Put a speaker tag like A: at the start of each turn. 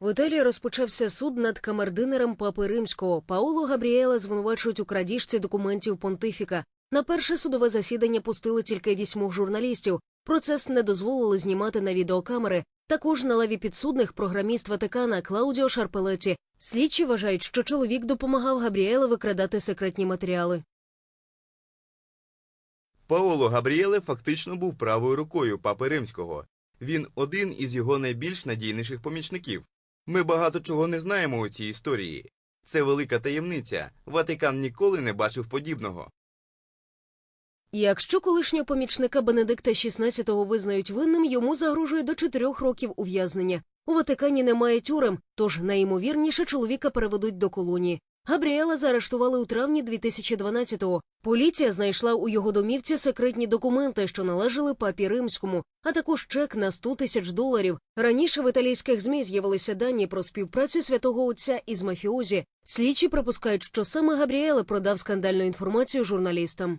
A: В Італії розпочався суд над камердинером Папи Римського. Пауло Габріела звинувачують у крадіжці документів понтифіка. На перше судове засідання пустили тільки вісьмох журналістів. Процес не дозволили знімати на відеокамери. Також на лаві підсудних програміст Ватикана Клаудіо Шарпелеті. Слідчі вважають, що чоловік допомагав Габріеле викрадати секретні матеріали.
B: Паоло Габріеле фактично був правою рукою папи римського. Він один із його найбільш надійніших помічників. Ми багато чого не знаємо у цій історії. Це велика таємниця. Ватикан ніколи не бачив подібного.
A: Якщо колишнього помічника Бенедикта XVI визнають винним, йому загрожує до чотирьох років ув'язнення. У Ватикані немає тюрем, тож найімовірніше чоловіка переведуть до колонії. Габріела заарештували у травні 2012-го. Поліція знайшла у його домівці секретні документи, що належали папі римському, а також чек на 100 тисяч доларів. Раніше в італійських змі з'явилися дані про співпрацю святого отця із мафіозі. Слідчі припускають, що саме Габріеле продав скандальну інформацію журналістам.